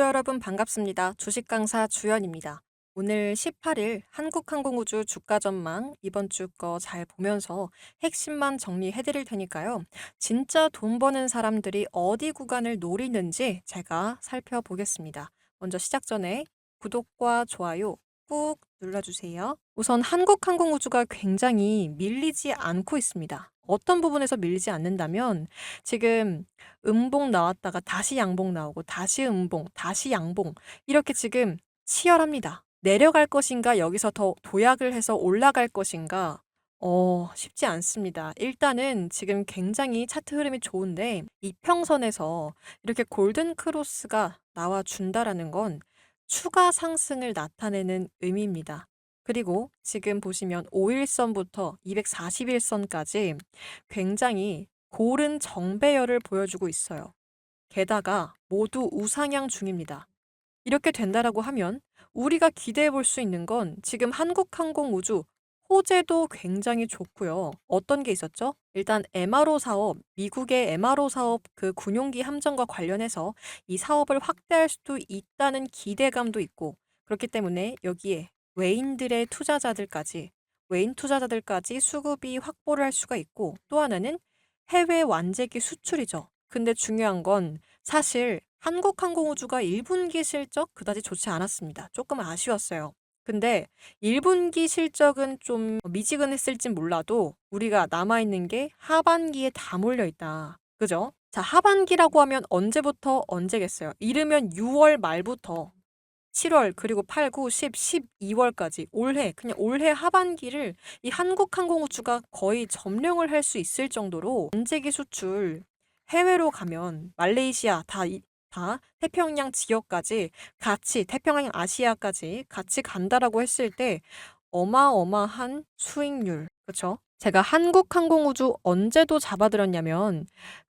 여러분 반갑습니다. 주식 강사 주연입니다. 오늘 18일 한국항공우주 주가 전망 이번 주 거 잘 보면서 핵심만 정리해 드릴 테니까요. 진짜 돈 버는 사람들이 어디 구간을 노리는지 제가 살펴보겠습니다. 먼저 시작 전에 구독과 좋아요 꾹 눌러주세요. 우선 한국항공우주가 굉장히 밀리지 않고 있습니다. 어떤 부분에서 밀리지 않는다면 지금 음봉 나왔다가 다시 양봉 나오고 다시 음봉, 다시 양봉 이렇게 지금 치열합니다. 내려갈 것인가 여기서 더 도약을 해서 올라갈 것인가 어, 쉽지 않습니다. 일단은 지금 굉장히 차트 흐름이 좋은데 이평선에서 이렇게 골든 크로스가 나와 준다라는 건 추가 상승을 나타내는 의미입니다. 그리고 지금 보시면 5일선부터 241선까지 굉장히 고른 정배열을 보여주고 있어요. 게다가 모두 우상향 중입니다. 이렇게 된다라고 하면 우리가 기대해 볼 수 있는 건 지금 한국항공우주 호재도 굉장히 좋고요. 어떤 게 있었죠? 일단 MRO 사업, 미국의 MRO 사업 그 군용기 함정과 관련해서 이 사업을 확대할 수도 있다는 기대감도 있고 그렇기 때문에 여기에 외인들의 투자자들까지 외인 투자자들까지 수급이 확보를 할 수가 있고 또 하나는 해외 완제기 수출이죠. 근데 중요한 건 사실 한국항공우주가 1분기 실적 그다지 좋지 않았습니다. 조금 아쉬웠어요. 근데 1분기 실적은 좀 미지근했을진 몰라도 우리가 남아있는 게 하반기에 다 몰려있다. 그죠? 자, 하반기라고 하면 언제부터 언제겠어요? 이르면 6월 말부터 7월 그리고 8, 9, 10, 12월까지 올해 그냥 올해 하반기를 이 한국항공우주가 거의 점령을 할 수 있을 정도로 전제기 수출 해외로 가면 말레이시아 다, 이- 다 태평양 지역까지 같이 태평양 아시아까지 같이 간다라고 했을 때 어마어마한 수익률 그쵸? 제가 한국항공우주 언제도 잡아드렸냐면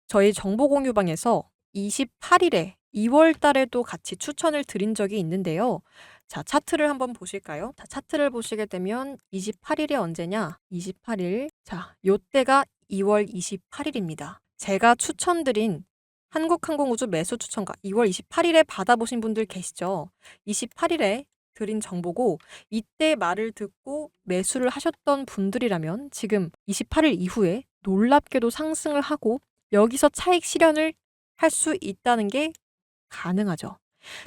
저희 정보공유방에서 28일에 2월 달에도 같이 추천을 드린 적이 있는데요. 자, 차트를 한번 보실까요? 자, 차트를 보시게 되면 28일이 언제냐? 28일. 자, 요때가 2월 28일입니다. 제가 추천드린 한국항공우주 매수 추천가 2월 28일에 받아보신 분들 계시죠? 28일에 드린 정보고 이때 말을 듣고 매수를 하셨던 분들이라면 지금 28일 이후에 놀랍게도 상승을 하고 여기서 차익 실현을 할 수 있다는 게 가능하죠.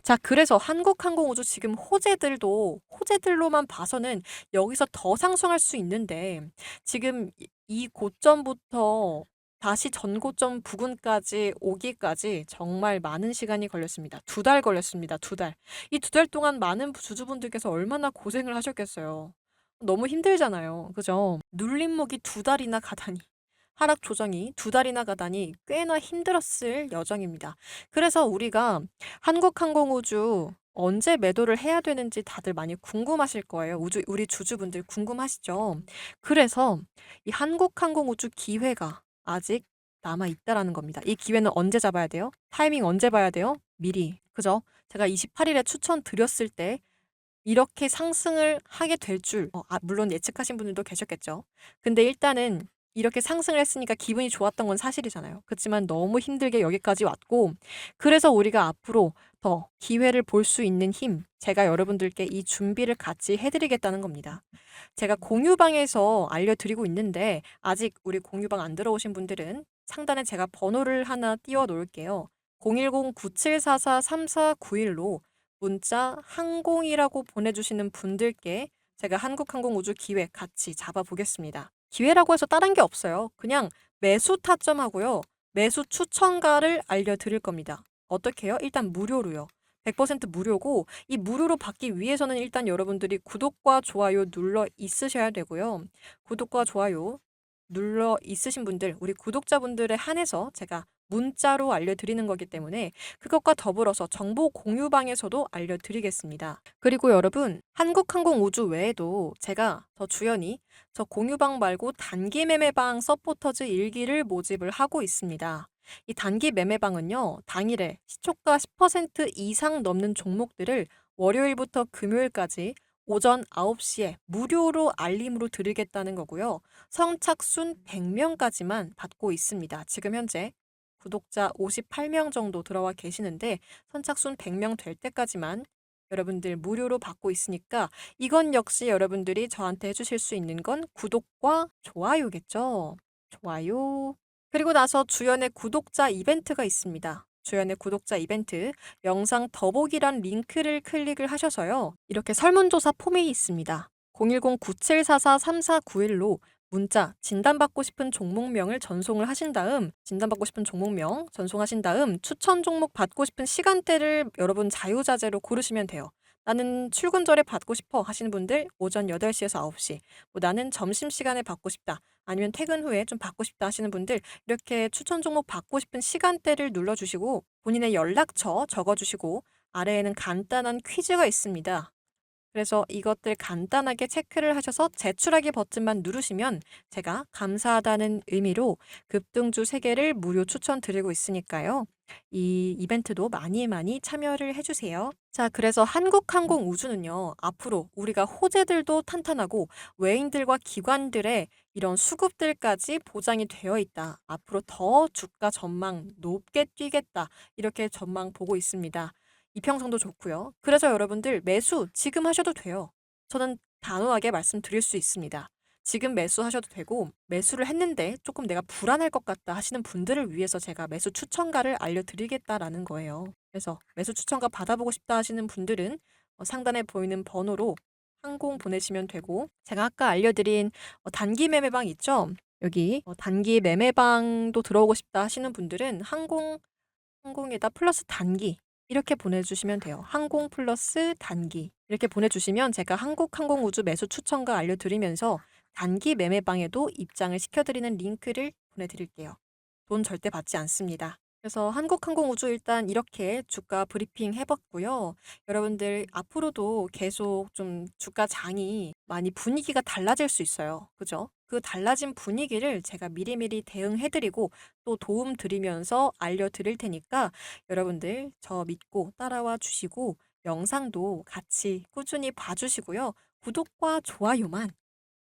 자, 그래서 한국항공우주 지금 호재들도 호재들로만 봐서는 여기서 더 상승할 수 있는데 지금 이- 이 고점부터 다시 전고점 부근까지 오기까지 정말 많은 시간이 걸렸습니다. 두 달 걸렸습니다. 두 달. 이 두 달 동안 많은 주주분들께서 얼마나 고생을 하셨겠어요. 너무 힘들잖아요. 그죠? 눌림목이 두 달이나 가다니. 하락 조정이 두 달이나 가다니 꽤나 힘들었을 여정입니다. 그래서 우리가 한국항공우주 언제 매도를 해야 되는지 다들 많이 궁금하실 거예요. 우주, 우리 주주분들 궁금하시죠? 그래서 이 한국항공우주 기회가 아직 남아 있다라는 겁니다. 이 기회는 언제 잡아야 돼요? 타이밍 언제 봐야 돼요? 미리. 그죠? 제가 28일에 추천 드렸을 때 이렇게 상승을 하게 될 줄, 어, 아, 물론 예측하신 분들도 계셨겠죠. 근데 일단은 이렇게 상승을 했으니까 기분이 좋았던 건 사실이잖아요. 그렇지만 너무 힘들게 여기까지 왔고, 그래서 우리가 앞으로 더 기회를 볼 수 있는 힘, 제가 여러분들께 이 준비를 같이 해드리겠다는 겁니다. 제가 공유방에서 알려드리고 있는데, 아직 우리 공유방 안 들어오신 분들은 상단에 제가 번호를 하나 띄워 놓을게요. 010-9744-3491로 문자 항공이라고 보내주시는 분들께 제가 한국항공우주 기회 같이 잡아보겠습니다. 기회라고 해서 다른 게 없어요. 그냥 매수 타점하고요. 매수 추천가를 알려드릴 겁니다. 어떻게 해요? 일단 무료로요. 100% 무료고 이 무료로 받기 위해서는 일단 여러분들이 구독과 좋아요 눌러 있으셔야 되고요. 구독과 좋아요 눌러 있으신 분들, 우리 구독자분들에 한해서 제가 문자로 알려드리는 거기 때문에 그것과 더불어서 정보 공유방에서도 알려드리겠습니다. 그리고 여러분, 한국항공우주 외에도 제가 저 주연이 저 공유방 말고 단기 매매방 서포터즈 일기를 모집을 하고 있습니다. 이 단기 매매방은요, 당일에 시초가 10% 이상 넘는 종목들을 월요일부터 금요일까지 오전 9시에 무료로 알림으로 드리겠다는 거고요. 성착순 100명까지만 받고 있습니다. 지금 현재 구독자 58명 정도 들어와 계시는데 선착순 100명 될 때까지만 여러분들 무료로 받고 있으니까 이건 역시 여러분들이 저한테 해주실 수 있는 건 구독과 좋아요겠죠. 좋아요. 그리고 나서 주연의 구독자 이벤트가 있습니다. 주연의 구독자 이벤트 영상 더보기란 링크를 클릭을 하셔서요. 이렇게 설문조사 폼이 있습니다. 010-9744-3491로 문자 진단받고 싶은 종목명을 전송을 하신 다음 진단받고 싶은 종목명 전송하신 다음 추천 종목 받고 싶은 시간대를 여러분 자유자재로 고르시면 돼요. 나는 출근 전에 받고 싶어 하시는 분들 오전 8시에서 9시 뭐 나는 점심시간에 받고 싶다 아니면 퇴근 후에 좀 받고 싶다 하시는 분들 이렇게 추천 종목 받고 싶은 시간대를 눌러주시고 본인의 연락처 적어주시고 아래에는 간단한 퀴즈가 있습니다. 그래서 이것들 간단하게 체크를 하셔서 제출하기 버튼만 누르시면 제가 감사하다는 의미로 급등주 3개를 무료 추천 드리고 있으니까요. 이 이벤트도 많이 많이 참여를 해주세요. 자, 그래서 한국항공우주는요, 앞으로 우리가 호재들도 탄탄하고 외인들과 기관들의 이런 수급들까지 보장이 되어 있다. 앞으로 더 주가 전망 높게 뛰겠다. 이렇게 전망 보고 있습니다. 이평성도 좋고요. 그래서 여러분들 매수 지금 하셔도 돼요. 저는 단호하게 말씀드릴 수 있습니다. 지금 매수하셔도 되고 매수를 했는데 조금 내가 불안할 것 같다 하시는 분들을 위해서 제가 매수 추천가를 알려드리겠다라는 거예요. 그래서 매수 추천가 받아보고 싶다 하시는 분들은 어, 상단에 보이는 번호로 항공 보내시면 되고 제가 아까 알려드린 어, 단기 매매방 있죠? 여기 어, 단기 매매방도 들어오고 싶다 하시는 분들은 항공 항공에다 플러스 단기 이렇게 보내주시면 돼요. 항공 플러스 단기 이렇게 보내주시면 제가 한국항공우주 매수 추천가 알려드리면서 단기 매매방에도 입장을 시켜드리는 링크를 보내드릴게요. 돈 절대 받지 않습니다. 그래서 한국항공우주 일단 이렇게 주가 브리핑 해 봤고요. 여러분들 앞으로도 계속 좀 주가 장이 많이 분위기가 달라질 수 있어요. 그죠? 그 달라진 분위기를 제가 미리미리 대응해 드리고 또 도움 드리면서 알려 드릴 테니까 여러분들 저 믿고 따라와 주시고 영상도 같이 꾸준히 봐 주시고요. 구독과 좋아요만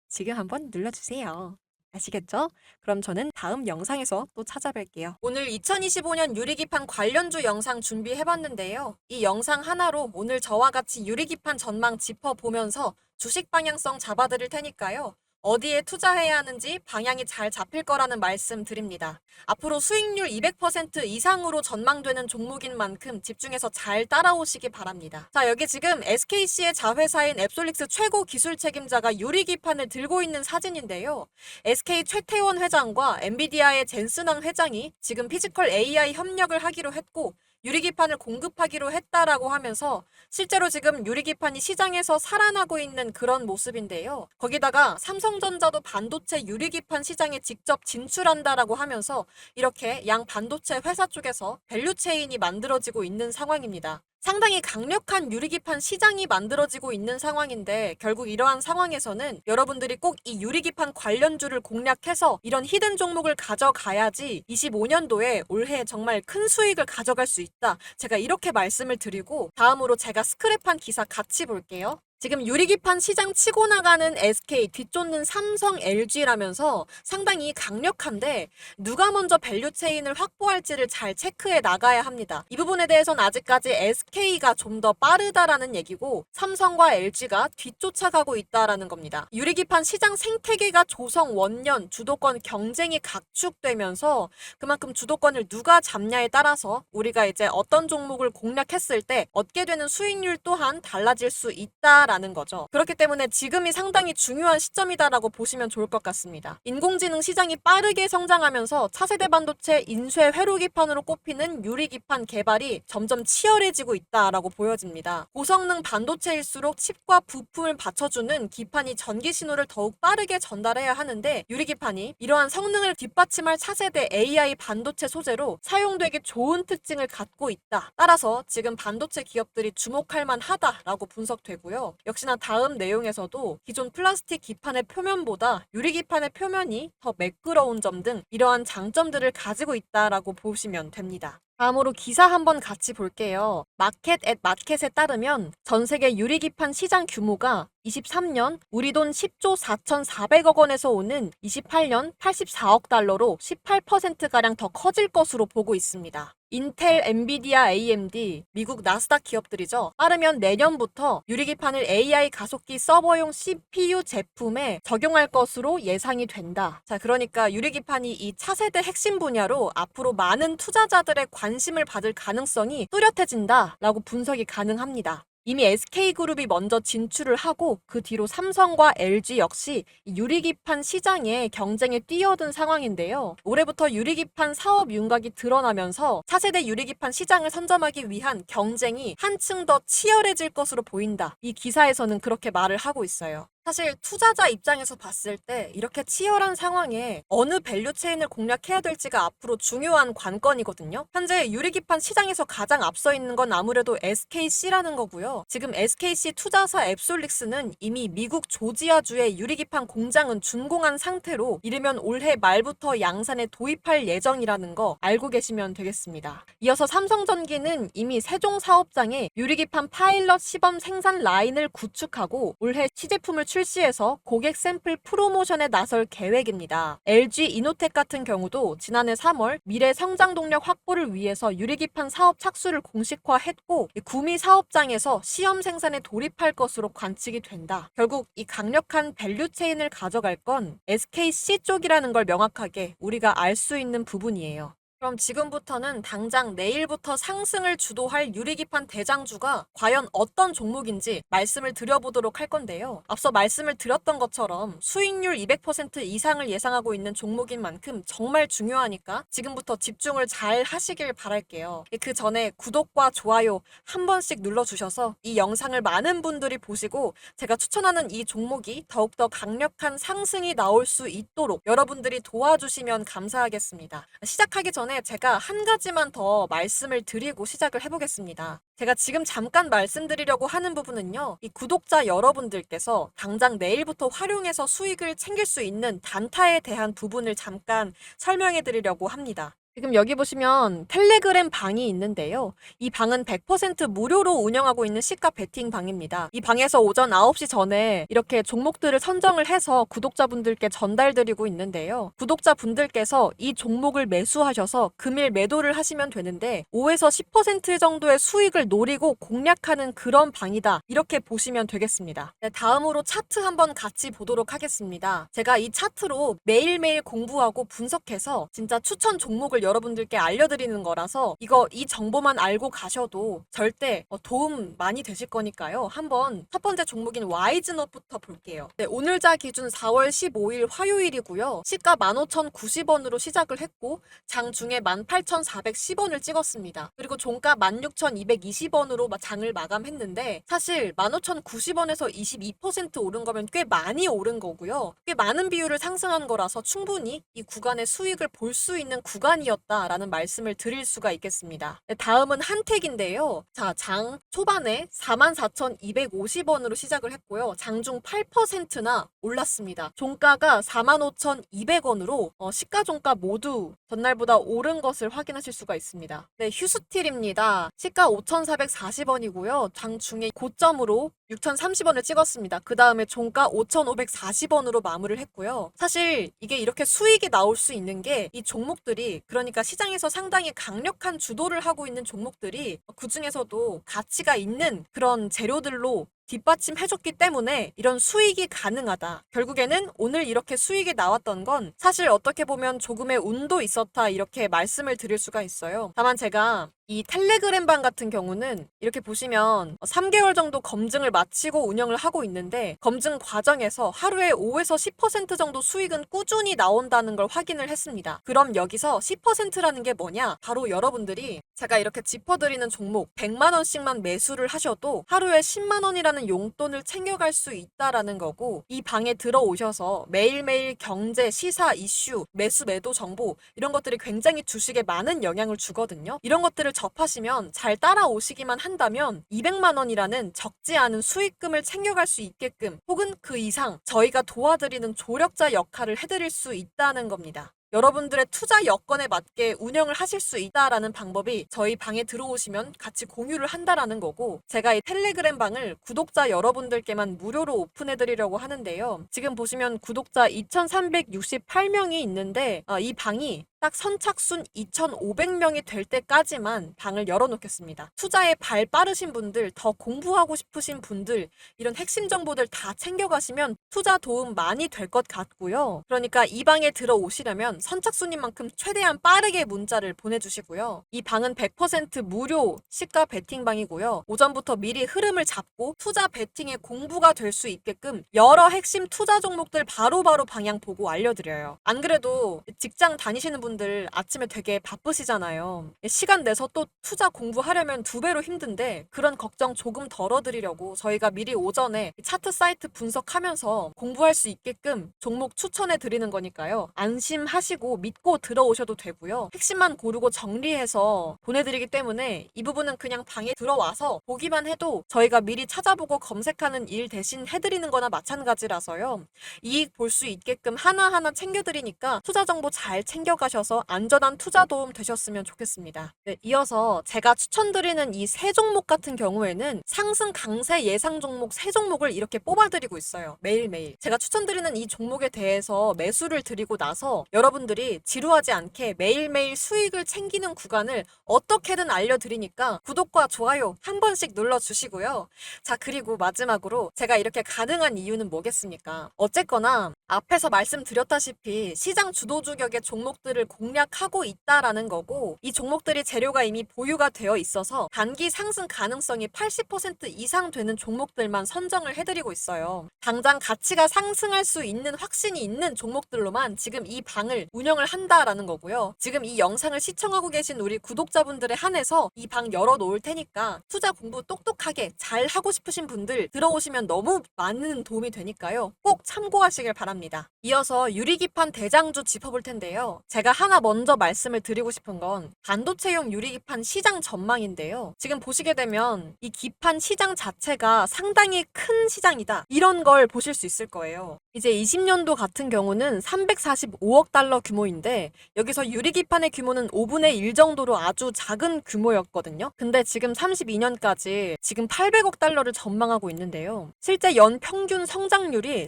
지금 한번 눌러 주세요. 아시겠죠? 그럼 저는 다음 영상에서 또 찾아뵐게요. 오늘 2025년 유리기판 관련주 영상 준비해봤는데요. 이 영상 하나로 오늘 저와 같이 유리기판 전망 짚어보면서 주식 방향성 잡아드릴 테니까요. 어디에 투자해야 하는지 방향이 잘 잡힐 거라는 말씀 드립니다. 앞으로 수익률 200% 이상으로 전망되는 종목인 만큼 집중해서 잘 따라오시기 바랍니다. 자, 여기 지금 SKC의 자회사인 앱솔릭스 최고 기술 책임자가 유리 기판을 들고 있는 사진인데요. SK 최태원 회장과 엔비디아의 젠스낭 회장이 지금 피지컬 AI 협력을 하기로 했고 유리기판을 공급하기로 했다라고 하면서 실제로 지금 유리기판이 시장에서 살아나고 있는 그런 모습인데요. 거기다가 삼성전자도 반도체 유리기판 시장에 직접 진출한다라고 하면서 이렇게 양 반도체 회사 쪽에서 밸류체인이 만들어지고 있는 상황입니다. 상당히 강력한 유리기판 시장이 만들어지고 있는 상황인데 결국 이러한 상황에서는 여러분들이 꼭 이 유리기판 관련주를 공략해서 이런 히든 종목을 가져가야지 25년도에 올해 정말 큰 수익을 가져갈 수 있다. 제가 이렇게 말씀을 드리고 다음으로 제가 스크랩한 기사 같이 볼게요. 지금 유리기판 시장 치고 나가는 SK, 뒤쫓는 삼성, LG라면서 상당히 강력한데 누가 먼저 밸류 체인을 확보할지를 잘 체크해 나가야 합니다. 이 부분에 대해서는 아직까지 SK가 좀 더 빠르다라는 얘기고 삼성과 LG가 뒤쫓아가고 있다라는 겁니다. 유리기판 시장 생태계가 조성 원년 주도권 경쟁이 각축되면서 그만큼 주도권을 누가 잡냐에 따라서 우리가 이제 어떤 종목을 공략했을 때 얻게 되는 수익률 또한 달라질 수 있다. 라는 거죠. 그렇기 때문에 지금이 상당히 중요한 시점이다라고 보시면 좋을 것 같습니다. 인공지능 시장이 빠르게 성장하면서 차세대 반도체 인쇄 회로 기판으로 꼽히는 유리 기판 개발이 점점 치열해지고 있다라고 보여집니다. 고성능 반도체일수록 칩과 부품을 받쳐주는 기판이 전기 신호를 더욱 빠르게 전달해야 하는데 유리 기판이 이러한 성능을 뒷받침할 차세대 AI 반도체 소재로 사용되기 좋은 특징을 갖고 있다. 따라서 지금 반도체 기업들이 주목할 만하다라고 분석되고요. 역시나 다음 내용에서도 기존 플라스틱 기판의 표면보다 유리 기판의 표면이 더 매끄러운 점 등 이러한 장점들을 가지고 있다라고 보시면 됩니다. 다음으로 기사 한번 같이 볼게요. 마켓 앳 마켓에 따르면 전 세계 유리기판 시장 규모가 23년 우리 돈 10조 4,400억 원에서 오는 28년 84억 달러로 18%가량 더 커질 것으로 보고 있습니다. 인텔, 엔비디아, AMD, 미국 나스닥 기업들이죠. 빠르면 내년부터 유리기판을 AI 가속기 서버용 CPU 제품에 적용할 것으로 예상이 된다. 자, 그러니까 유리기판이 이 차세대 핵심 분야로 앞으로 많은 투자자들의 관 심을 받을 가능성이 뚜렷해진다라고 분석이 가능합니다. 이미 SK그룹이 먼저 진출을 하고 그 뒤로 삼성과 LG 역시 이 유리기판 시장에 경쟁에 뛰어든 상황인데요. 올해부터 유리기판 사업 윤곽이 드러나면서 차세대 유리기판 시장을 선점하기 위한 경쟁이 한층 더 치열해질 것으로 보인다. 이 기사에서는 그렇게 말을 하고 있어요. 사실 투자자 입장에서 봤을 때 이렇게 치열한 상황에 어느 밸류 체인을 공략해야 될지가 앞으로 중요한 관건이거든요. 현재 유리기판 시장에서 가장 앞서 있는 건 아무래도 SKC라는 거고요. 지금 SKC 투자사 앱솔릭스는 이미 미국 조지아주의 유리기판 공장은 준공한 상태로 이르면 올해 말부터 양산에 도입할 예정이라는 거 알고 계시면 되겠습니다. 이어서 삼성전기는 이미 세종 사업장에 유리기판 파일럿 시범 생산 라인을 구축하고 올해 시제품을 출 시해서 고객 샘플 프로모션에 나설 계획입니다. LG 이노텍 같은 경우도 지난해 3월 미래 성장 동력 확보를 위해서 유리기판 사업 착수를 공식화했고 이 구미 사업장에서 시험 생산에 돌입할 것으로 관측이 된다. 결국 이 강력한 밸류 체인을 가져갈 건 SKC 쪽이라는 걸 명확하게 우리가 알 수 있는 부분이에요. 그럼 지금부터는 당장 내일부터 상승을 주도할 유리기판 대장주가 과연 어떤 종목인지 말씀을 드려보도록 할 건데요. 앞서 말씀을 드렸던 것처럼 수익률 200% 이상을 예상하고 있는 종목인 만큼 정말 중요하니까 지금부터 집중을 잘 하시길 바랄게요. 그 전에 구독과 좋아요 한 번씩 눌러주셔서 이 영상을 많은 분들이 보시고 제가 추천하는 이 종목이 더욱더 강력한 상승이 나올 수 있도록 여러분들이 도와주시면 감사하겠습니다. 시작하기 전에 제가 한 가지만 더 말씀을 드리고 시작을 해보겠습니다. 제가 지금 잠깐 말씀드리려고 하는 부분은요, 이 구독자 여러분들께서 당장 내일부터 활용해서 수익을 챙길 수 있는 단타에 대한 부분을 잠깐 설명해 드리려고 합니다. 지금 여기 보시면 텔레그램 방이 있는데요. 이 방은 100% 무료로 운영하고 있는 시가 베팅 방입니다. 이 방에서 오전 9시 전에 이렇게 종목들을 선정을 해서 구독자분들께 전달드리고 있는데요. 구독자분들께서 이 종목을 매수하셔서 금일 매도를 하시면 되는데 5에서 10% 정도의 수익을 노리고 공략하는 그런 방이다. 이렇게 보시면 되겠습니다. 네, 다음으로 차트 한번 같이 보도록 하겠습니다. 제가 이 차트로 매일매일 공부하고 분석해서 진짜 추천 종목을 여러분들께 알려드리는 거라서 이거 이 정보만 알고 가셔도 절대 어, 도움 많이 되실 거니까요. 한번 첫 번째 종목인 와이즈넛부터 볼게요. 네, 오늘자 기준 4월 15일 화요일이고요. 시가 15,090원으로 시작을 했고 장 중에 18,410원을 찍었습니다. 그리고 종가 16,220원으로 장을 마감했는데 사실 15,090원에서 22% 오른 거면 꽤 많이 오른 거고요. 꽤 많은 비율을 상승한 거라서 충분히 이 구간의 수익을 볼 수 있는 구간이었 다라는 말씀을 드릴 수가 있겠습니다. 네, 다음은 한택인데요. 자, 장 초반에 44,250원으로 시작을 했고요. 장중 8%나 올랐습니다. 종가가 45,200원으로 어, 시가 종가 모두 전날보다 오른 것을 확인하실 수가 있습니다. 네, 휴스틸입니다. 시가 5,440원이고요. 장 중에 고점으로 6,030원을 찍었습니다. 그 다음에 종가 5,540원으로 마무리를 했고요. 사실 이게 이렇게 수익이 나올 수 있는 게 이 종목들이 그 러니까 시장에서 상당히 강력한 주도를 하고 있는 종목들이 그 중에서도 가치가 있는 그런 재료들로 뒷받침해줬기 때문에 이런 수익이 가능하다. 결국에는 오늘 이렇게 수익이 나왔던 건 사실 어떻게 보면 조금의 운도 있었다 이렇게 말씀을 드릴 수가 있어요. 다만 제가 이 텔레그램방 같은 경우는 이렇게 보시면 3개월 정도 검증을 마치고 운영을 하고 있는데 검증 과정에서 하루에 5에서 10% 정도 수익은 꾸준히 나온다는 걸 확인을 했습니다. 그럼 여기서 10%라는 게 뭐냐? 바로 여러분들이 제가 이렇게 짚어드리는 종목 100만 원씩만 매수를 하셔도 하루에 10만 원이라는 용돈을 챙겨갈 수 있다라는 거고 이 방에 들어오셔서 매일매일 경제, 시사, 이슈, 매수, 매도 정보 이런 것들이 굉장히 주식에 많은 영향을 주거든요. 이런 것들을 접하시면 잘 따라오시기만 한다면 200만 원이라는 적지 않은 수익금을 챙겨갈 수 있게끔 혹은 그 이상 저희가 도와드리는 조력자 역할을 해드릴 수 있다는 겁니다. 여러분들의 투자 여건에 맞게 운영을 하실 수 있다라는 방법이 저희 방에 들어오시면 같이 공유를 한다라는 거고 제가 이 텔레그램 방을 구독자 여러분들께만 무료로 오픈해 드리려고 하는데요. 지금 보시면 구독자 2368명이 있는데 아, 이 방이 딱 선착순 2,500명이 될 때까지만 방을 열어놓겠습니다. 투자에 발 빠르신 분들, 더 공부하고 싶으신 분들, 이런 핵심 정보들 다 챙겨가시면 투자 도움 많이 될 것 같고요. 그러니까 이 방에 들어오시려면 선착순인 만큼 최대한 빠르게 문자를 보내주시고요. 이 방은 100% 무료 시가 베팅 방이고요. 오전부터 미리 흐름을 잡고 투자 베팅의 공부가 될 수 있게끔 여러 핵심 투자 종목들 바로바로 방향 보고 알려드려요. 안 그래도 직장 다니시는 분들 아침에 되게 바쁘시잖아요. 시간 내서 또 투자 공부하려면 두 배로 힘든데 그런 걱정 조금 덜어드리려고 저희가 미리 오전에 차트 사이트 분석하면서 공부할 수 있게끔 종목 추천해 드리는 거니까요. 안심하시고 믿고 들어오셔도 되고요. 핵심만 고르고 정리해서 보내드리기 때문에 이 부분은 그냥 방에 들어와서 보기만 해도 저희가 미리 찾아보고 검색하는 일 대신 해드리는 거나 마찬가지라서요. 이익 볼 수 있게끔 하나하나 챙겨드리니까 투자 정보 잘 챙겨가셔서 안전한 투자 도움 되셨으면 좋겠습니다. 네, 이어서 제가 추천드리는 이 세 종목 같은 경우에는 상승 강세 예상 종목 세 종목을 이렇게 뽑아드리고 있어요. 매일매일. 제가 추천드리는 이 종목에 대해서 매수를 드리고 나서 여러분들이 지루하지 않게 매일매일 수익을 챙기는 구간을 어떻게든 알려드리니까 구독과 좋아요 한 번씩 눌러주시고요. 자, 그리고 마지막으로 제가 이렇게 가능한 이유는 뭐겠습니까? 어쨌거나 앞에서 말씀드렸다시피 시장 주도주격의 종목들을 공략하고 있다라는 거고 이 종목들이 재료가 이미 보유가 되어 있어서 단기 상승 가능성이 80% 이상 되는 종목들만 선정을 해드리고 있어요. 당장 가치가 상승할 수 있는 확신이 있는 종목들로만 지금 이 방을 운영을 한다라는 거고요. 지금 이 영상을 시청하고 계신 우리 구독자분들에 한해서 이 방 열어놓을 테니까 투자 공부 똑똑하게 잘 하고 싶으신 분들 들어오시면 너무 많은 도움이 되니까요. 꼭 참고하시길 바랍니다. 이어서 유리기판 대장주 짚어볼 텐데요. 제가 하나 먼저 말씀을 드리고 싶은 건 반도체용 유리기판 시장 전망인데요. 지금 보시게 되면 이 기판 시장 자체가 상당히 큰 시장이다. 이런 걸 보실 수 있을 거예요. 이제 20년도 같은 경우는 345억 달러 규모인데 여기서 유리기판의 규모는 5분의 1 정도로 아주 작은 규모였거든요. 근데 지금 32년까지 지금 800억 달러를 전망하고 있는데요. 실제 연 평균 성장률이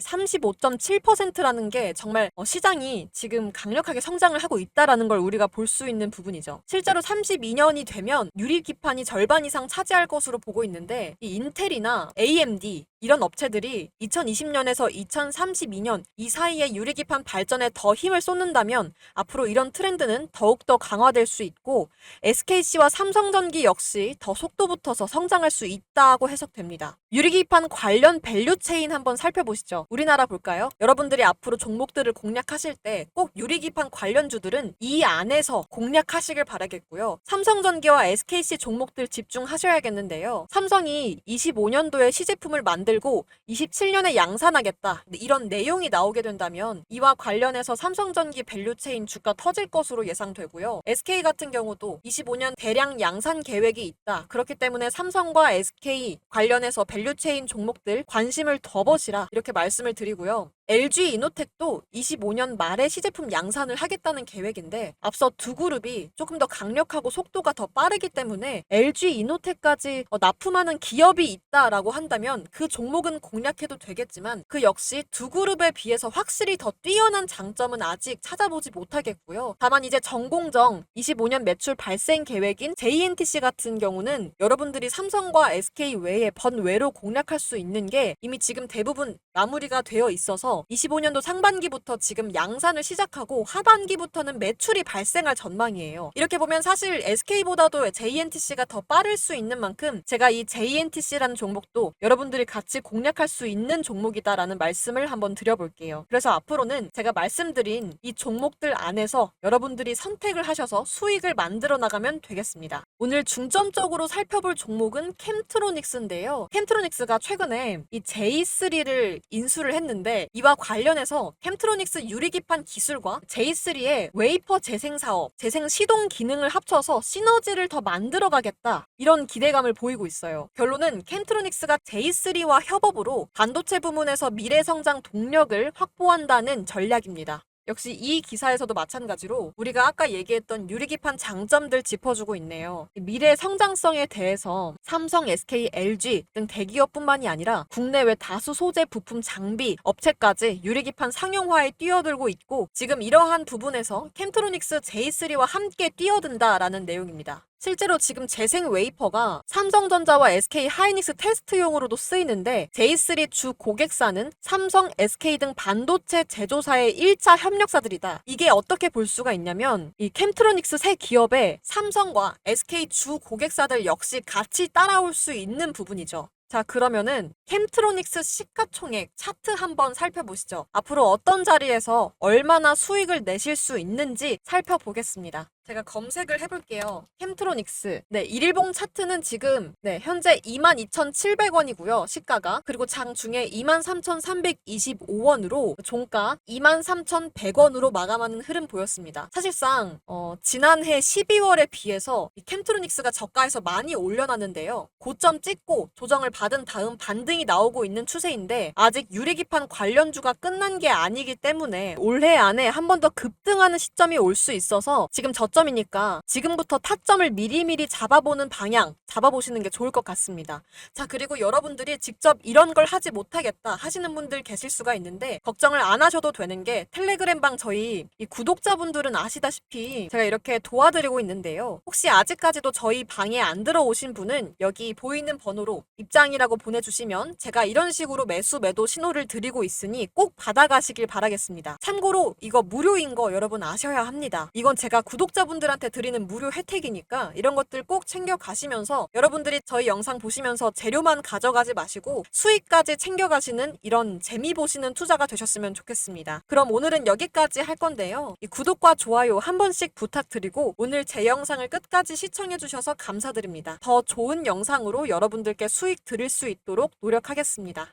35.7%라는 게 정말 어, 시장이 지금 강력하게 성장을 하고 있다라는 걸 우리가 볼 수 있는 부분이죠. 실제로 32년이 되면 유리기판이 절반 이상 차지할 것으로 보고 있는데 이 인텔이나 AMD 이런 업체들이 2020년에서 2032년 이 사이에 유리기판 발전에 더 힘을 쏟는다면 앞으로 이런 트렌드는 더욱더 강화될 수 있고 SKC와 삼성전기 역시 더 속도 붙어서 성장할 수 있다고 해석됩니다. 유리기판 관련 밸류 체인 한번 살펴보시죠. 우리나라 볼까요? 여러분들이 앞으로 종목들을 공략하실 때 꼭 유리기판 관련주들은 이 안에서 공략하시길 바라겠고요. 삼성전기와 SKC 종목들 집중하셔야겠는데요. 삼성이 25년도에 시제품을 만들 고 27년에 양산하겠다. 이런 내용이 나오게 된다면 이와 관련해서 삼성전기 밸류체인 주가 터질 것으로 예상되고요. SK 같은 경우도 25년 대량 양산 계획이 있다. 그렇기 때문에 삼성과 SK 관련해서 밸류체인 종목들 관심을 더 보시라 이렇게 말씀을 드리고요. LG 이노텍도 25년 말에 시제품 양산을 하겠다는 계획인데 앞서 두 그룹이 조금 더 강력하고 속도가 더 빠르기 때문에 LG 이노텍까지 어, 납품하는 기업이 있다라고 한다면 그 종목은 공략해도 되겠지만 그 역시 두 그룹에 비해서 확실히 더 뛰어난 장점은 아직 찾아보지 못하겠고요. 다만 이제 전공정 25년 매출 발생 계획인 JNTC 같은 경우는 여러분들이 삼성과 SK 외에 번외로 공략할 수 있는 게 이미 지금 대부분 마무리가 되어 있어서 25년도 상반기부터 지금 양산을 시작하고 하반기부터는 매출이 발생할 전망이에요. 이렇게 보면 사실 SK보다도 JNTC가 더 빠를 수 있는 만큼 제가 이 JNTC라는 종목도 여러분들이 같이 공략할 수 있는 종목이다라는 말씀을 한번 드려볼게요. 그래서 앞으로는 제가 말씀드린 이 종목들 안에서 여러분들이 선택을 하셔서 수익을 만들어 나가면 되겠습니다. 오늘 중점적으로 살펴볼 종목은 캠트로닉스인데요. 캠트로닉스가 최근에 이 J3를 인수를 했는데 이와 관련해서 캠트로닉스 유리기판 기술과 J3의 웨이퍼 재생 사업, 재생 시동 기능을 합쳐서 시너지를 더 만들어 가겠다. 이런 기대감을 보이고 있어요. 결론은 캠트로닉스가 J3와 협업으로 반도체 부문에서 미래 성장 동력을 확보한다는 전략입니다. 역시 이 기사에서도 마찬가지로 우리가 아까 얘기했던 유리기판 장점들 짚어주고 있네요. 미래 성장성에 대해서 삼성, SK, LG 등 대기업뿐만이 아니라 국내외 다수 소재 부품 장비 업체까지 유리기판 상용화에 뛰어들고 있고 지금 이러한 부분에서 캠트로닉스 J3와 함께 뛰어든다라는 내용입니다. 실제로 지금 재생 웨이퍼가 삼성전자와 SK 하이닉스 테스트용으로도 쓰이는데 J3 주 고객사는 삼성, SK 등 반도체 제조사의 1차 협력사들이다. 이게 어떻게 볼 수가 있냐면 이 캠트로닉스 새 기업에 삼성과 SK 주 고객사들 역시 같이 따라올 수 있는 부분이죠. 자, 그러면은 캠트로닉스 시가총액 차트 한번 살펴보시죠. 앞으로 어떤 자리에서 얼마나 수익을 내실 수 있는지 살펴보겠습니다. 제가 검색을 해볼게요. 캠트로닉스. 네, 일일봉 차트는 지금 네, 현재 22,700원이고요. 시가가. 그리고 장중에 23,325원으로 종가 23,100원으로 마감하는 흐름 보였습니다. 사실상 어, 지난해 12월에 비해서 이 캠트로닉스가 저가에서 많이 올려놨는데요. 고점 찍고 조정을 받은 다음 반등이 나오고 있는 추세인데 아직 유리기판 관련주가 끝난 게 아니기 때문에 올해 안에 한 번 더 급등하는 시점이 올 수 있어서 지금 저 점이니까 지금부터 타점을 미리미리 잡아보는 방향 잡아보시는 게 좋을 것 같습니다. 자, 그리고 여러분들이 직접 이런 걸 하지 못하겠다 하시는 분들 계실 수가 있는데 걱정을 안 하셔도 되는 게 텔레그램 방 저희 이 구독자분들은 아시다시피 제가 이렇게 도와드리고 있는데요. 혹시 아직까지도 저희 방에 안 들어오신 분은 여기 보이는 번호로 입장이라고 보내주시면 제가 이런 식으로 매수 매도 신호를 드리고 있으니 꼭 받아가시길 바라겠습니다. 참고로 이거 무료인 거 여러분 아셔야 합니다. 이건 제가 구독자 분들한테 드리는 무료 혜택이니까 이런 것들 꼭 챙겨 가시면서 여러분들이 저희 영상 보시면서 재료만 가져가지 마시고 수익까지 챙겨가시는 이런 재미 보시는 투자가 되셨으면 좋겠습니다. 그럼 오늘은 여기까지 할 건데요. 이 구독과 좋아요 한 번씩 부탁드리고 오늘 제 영상을 끝까지 시청해주셔서 감사드립니다. 더 좋은 영상으로 여러분들께 수익 드릴 수 있도록 노력하겠습니다.